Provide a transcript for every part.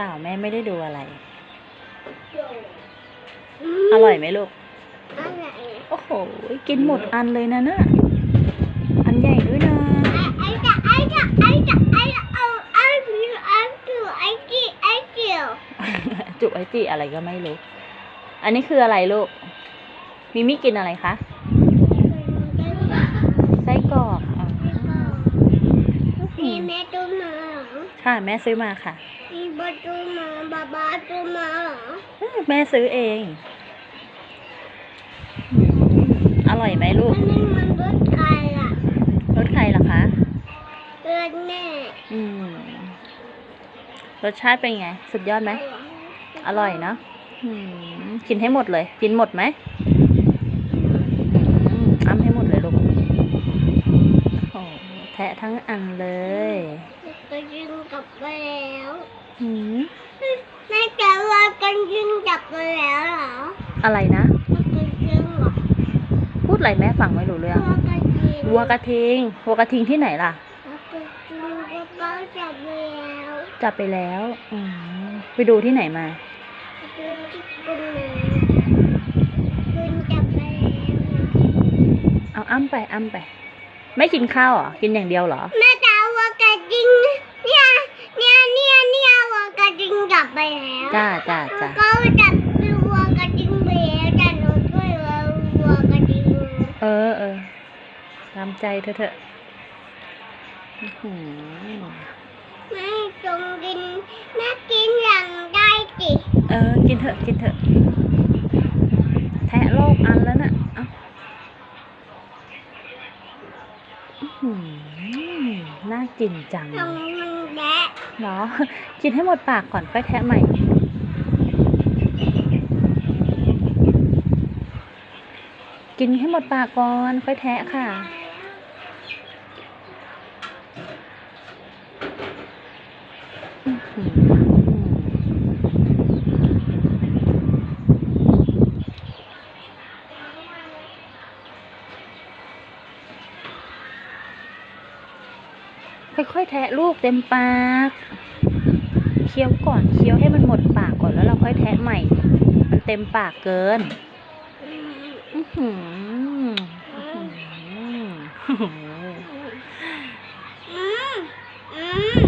เปล่าแม่ไม่ได้ดูอะไร อร่อยไหมลูกอร่อยโอ้โห กินหมดอันเลยนะน่ะอันใหญ่ด้วยนะไอ้จะไอ้จะไอ้จะไอ้จะเอาไอ้ผิวไอ้ผิวไอ้กี่ไอ้เกี่ยวจุไอจีอะไรก็ไม่รู้ อันนี้คืออะไรลูก มิมิกินอะไรคะไส้กรอกอ๋อมีแม่ตู้มาเหรอค่ะ แม่ซื้อมาค่ะมี บาตู้มาบาบาตู้มาเหรอเอ้ยแม่ซื้อเอง อร่อยไหมลูอักนนี้มันรถใครอะรสใครล่ะคะรถแม่อืมรสชาติเป็นไง สุดยอดไหม อร่อยเนาะอืมกินให้หมดเลย กินหมดไหมอืมอ้ำให้หมดเลยลูกโอ้โหแทะทั้งอันเลยก็ยิงกลับไปแล้ว หืมแม่จะว่ากันยิงกลับไปแล้วเหรออะไรนะกันยิงเหรอพูดอะไรแม่ฟังไม่รู้เรื่องว่ากันยิงวัวกระทิงวัวกระทิงที่ไหนล่ะว่ากันยิงก็ต้องจับไปแล้วจับไปแล้วอืมไปดูที่ไหนมาคุณที่คุณนะคุณจับไปแล้วเอาอ้ำไปอ้ำไป ไม่กินข้าวเหรอ กินอย่างเดียวเหรอ แม่จ๋าว่ากันยิงเนี่ยเนี่ยเนี่ย ไปแล้วจ้าจ้าจ้าก็จับวัวกันยิงไปแล้วแต่หนูช่วยวัวกันยิงเออเออตามใจเธอเถอะอื้อหือแม่จงกินแม่กินอย่างได้สิเออ กินเถอะกินเถอะแทะโลกอันแล้วน่ะเอ้าอื้อหือน่ากินจังทำมัน แดะเหรอ กินให้หมดปากก่อนค่อยแทะใหม่ กินให้หมดปากก่อนค่อยแทะค่ะ อื ค่อยๆแทะลูกเต็มปากเคี้ยวก่อนเคี้ยวให้มันหมดปากก่อนแล้วเราค่อยแทะใหม่ มันเต็มปากเกินอื้อหืออื้อหืออืมอืม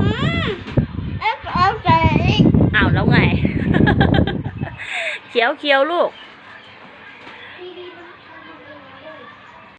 อืมเอ๊ะเอาใจอ้าวแล้วไง เคี้ยวเคี้ยวลูก